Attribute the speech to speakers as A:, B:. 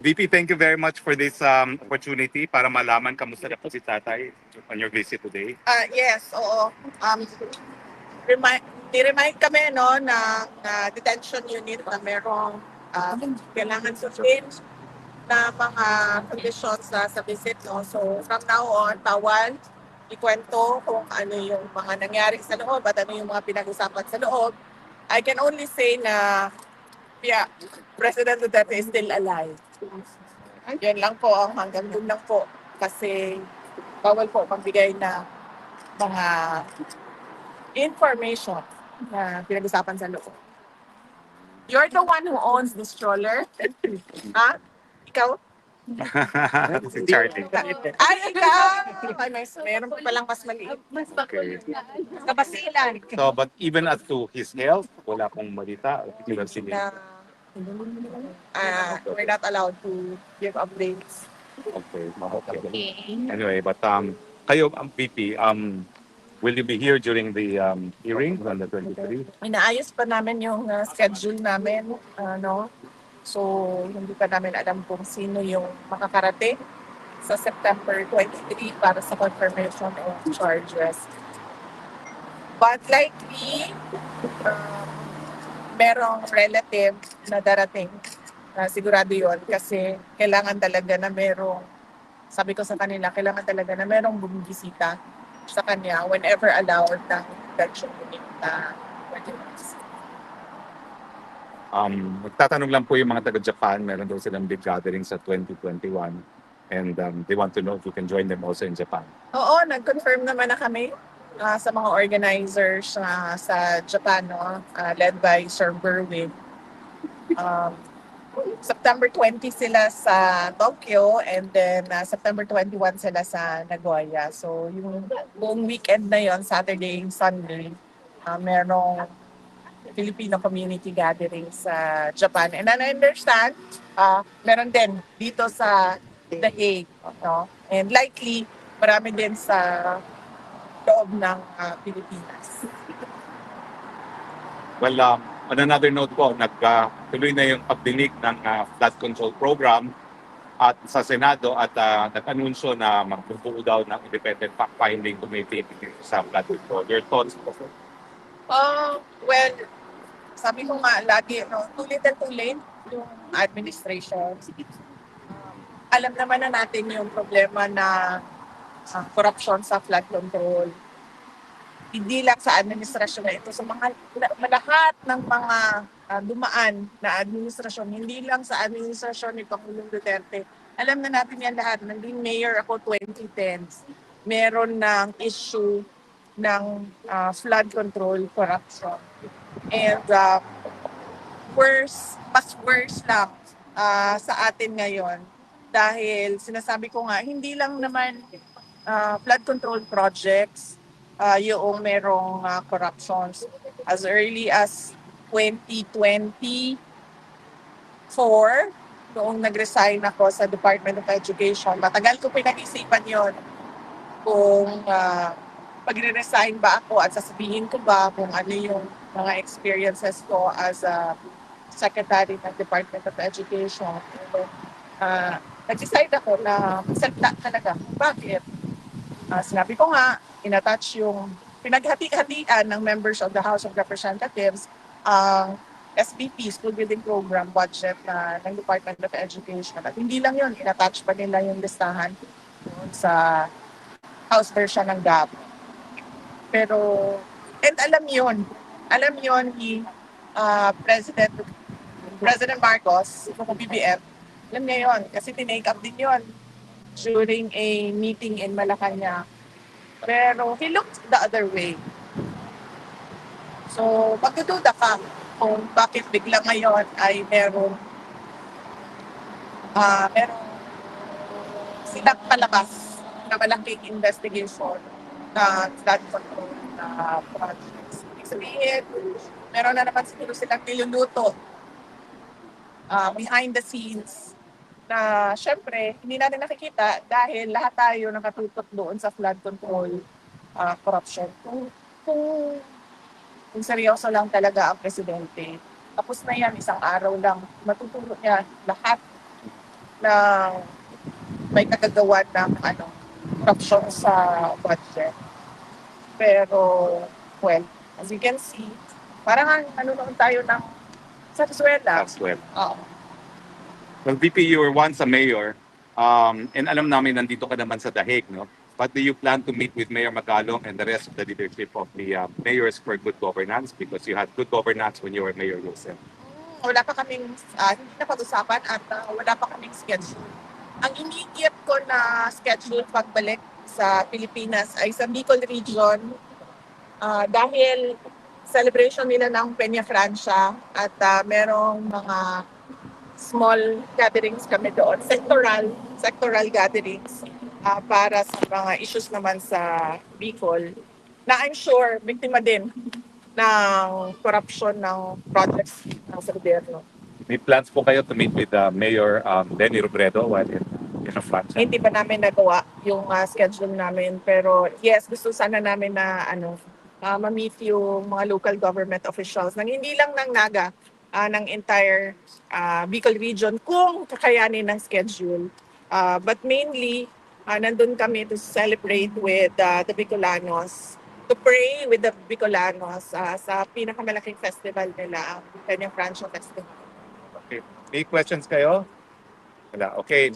A: VP, thank you very much for this um, opportunity para malaman kamusta na po si tatay on your visit today.
B: Ah, yes, oo. Um, remind, remind kami no na, na detention unit na merong ah, kailangan sundin na mga conditions sa, sa visit. No? So from now on, bawal ikwento kung ano yung mga nangyari sa loob at ano yung mga pinag-usapan sa loob. I can only say na yeah, President Duterte is still alive. Yan lang po ang hanggang dun lang po. Kasi bawal po magbigay na mga information na pinag-usapan sa loob. You're the one who owns the stroller. ha? Ikaw?
A: si Charlie.
B: Ay, ikaw! Ay, may, meron pa palang mas maliit.
A: Okay.
B: Kabasilan.
A: So, but even as to his health, wala pong malita. Hindi
B: Na, ah, we're not allowed to give updates.
A: Okay. okay. Anyway, but um, kayo, um, VP, um, will you be here during the um, hearing on the 23?
B: Inaayos pa namin yung uh, schedule namin, ano. So, hindi pa namin alam kung sino yung makakarating sa September 23 para sa confirmation of charges. But likely, um, merong relative na darating. na sigurado yon kasi kailangan talaga na merong, sabi ko sa kanila, kailangan talaga na merong bumibisita sa kanya whenever allowed ng detention unit na pwede
A: Um, magtatanong lang po yung mga taga-Japan, meron daw silang big gathering sa 2021 and um, they want to know if you can join them also in Japan.
B: Oo, nag-confirm naman na kami ah, sa mga organizers ah, sa Japan, no? ah, led by Sir Berwin. Um, September 20 sila sa Tokyo and then ah, September 21 sila sa Nagoya. So yung buong weekend na yon Saturday and Sunday, ah, merong Filipino community gathering sa Japan. And I understand, ah, meron din dito sa The Hague. No? And likely, marami din sa loob ng ah, Pilipinas.
A: Well, um, on another note po, nagtuloy na yung pagdinig ng uh, flood control program at sa Senado at uh, nag-anunsyo na magbubuo daw ng independent fact-finding committee sa flood control. Your thoughts po?
B: Oh, well, sabi ko nga lagi, no, too little too late yung administration. Um, alam naman na natin yung problema na ah, corruption sa flood control. Hindi lang sa administrasyon na ito, sa mga lahat ng mga ah, dumaan na administrasyon, hindi lang sa administrasyon ni Pangulong Duterte. Alam na natin yan lahat. Naging mayor ako 2010. Meron ng issue ng ah, flood control corruption. And uh, worse, mas worse lang ah, sa atin ngayon dahil sinasabi ko nga, hindi lang naman ah, flood control projects ah, yung merong ah, corruptions as early as 2024 noong nag-resign ako sa Department of Education. Matagal ko pinag-isipan yon kung uh, pagre-resign ba ako at sasabihin ko ba kung ano yung mga experiences ko as a secretary ng Department of Education. And, uh, nag-decide ako na magsalita talaga. Bakit? Ah, sinabi ko nga, inattach yung pinaghati-hatian ng members of the House of Representatives ang SBP, School Building Program budget na ng Department of Education. At hindi lang yun, inattach pa nila yung listahan sa House version ng GAP. Pero, and alam yon alam yon ni ah, President President Marcos, kung BBM, alam niya yon kasi tinake up din yon during a meeting in Malacanang. Pero he looked the other way. So, magdududa ka kung bakit bigla ngayon ay meron ah meron silang palabas na malaking investigation na flood control na projects. Ibig sabihin, meron na naman siguro silang niluluto ah, behind the scenes na syempre hindi natin nakikita dahil lahat tayo nakatutok doon sa flood control ah, corruption. Kung, kung, kung seryoso lang talaga ang presidente, tapos na yan isang araw lang, matutulog niya lahat na may kagagawa ng ano, corruption sa budget. Pero, well, as you can see, parang ang- ano naman tayo ng
A: as well.
B: Oo.
A: Well, VP, you were once a mayor, um, and alam namin nandito ka naman sa Dahig, no? But do you plan to meet with Mayor Magalong and the rest of the leadership of the uh, mayors for good governance? Because you had good governance when you were mayor yourself.
B: wala pa kaming, ah, hindi na pag-usapan at ah, wala pa kaming schedule. Ang immediate ko na schedule pagbalik sa Pilipinas ay sa Bicol region ah, dahil celebration nila ng Peña Francia at ah, merong mga small gatherings kami doon, sectoral, sectoral gatherings ah, para sa mga issues naman sa Bicol na I'm sure biktima din ng corruption ng projects ng sa gobyerno.
A: May plans po kayo to meet with uh, Mayor um, Lenny Robredo while in, in France?
B: Hindi pa namin nagawa yung ah, schedule namin pero yes, gusto sana namin na ano ah, ma-meet yung mga local government officials ng hindi lang ng Naga, ah, ng entire ah, Bicol region kung kakayanin ng schedule. Ah, but mainly, ah, nandun kami to celebrate with ah, the Bicolanos, to pray with the Bicolanos ah, sa pinakamalaking festival nila, ang Peña Francia Festival.
A: Okay. May questions kayo? Wala. Okay.